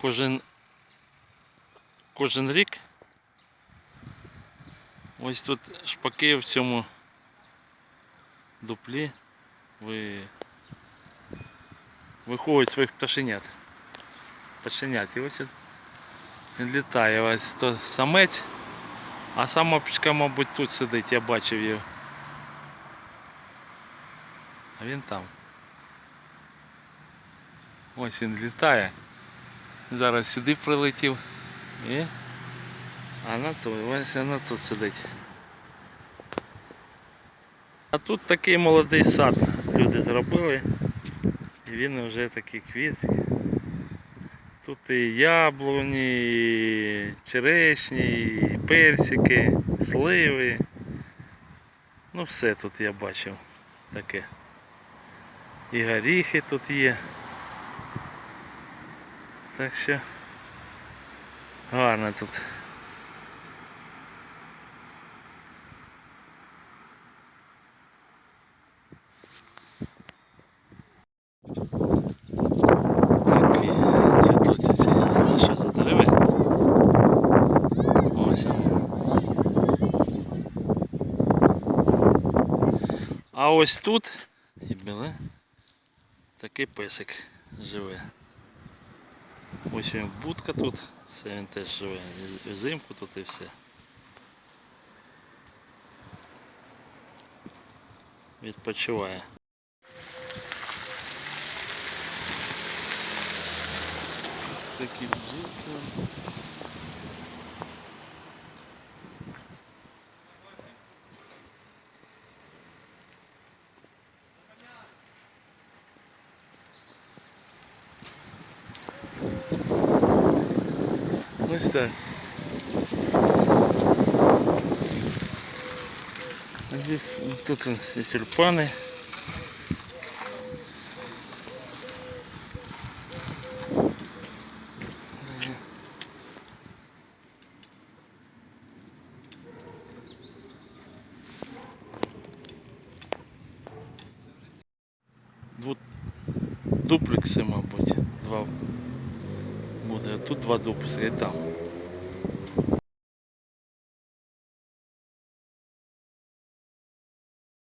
кожен, кожен рік. Ось тут шпаки в цьому дуплі ви... виховують своїх пташенят. Пташенят. І ось він літає. Ось то самець, а самочка, мабуть, тут сидить, я бачив його. А він там. Ось він літає. Зараз сюди прилетів. І... А на тут, ось вона тут сидить. А тут такий молодий сад люди зробили. І він вже такий квіт. Тут і яблуні, і черешні, і персики, сливи. Ну все тут я бачив таке. І горіхи тут є. Так що гарно тут. А ось тут і біле такий песик живе. Ось він будка тут, все він теж живе. Взимку тут і все. Відпочиває. Такі бджілки. Ось. А Здесь тут вон все тюльпаны. Дву... Дуплекси, мабуть, два буде. Тут два дуплекси і там.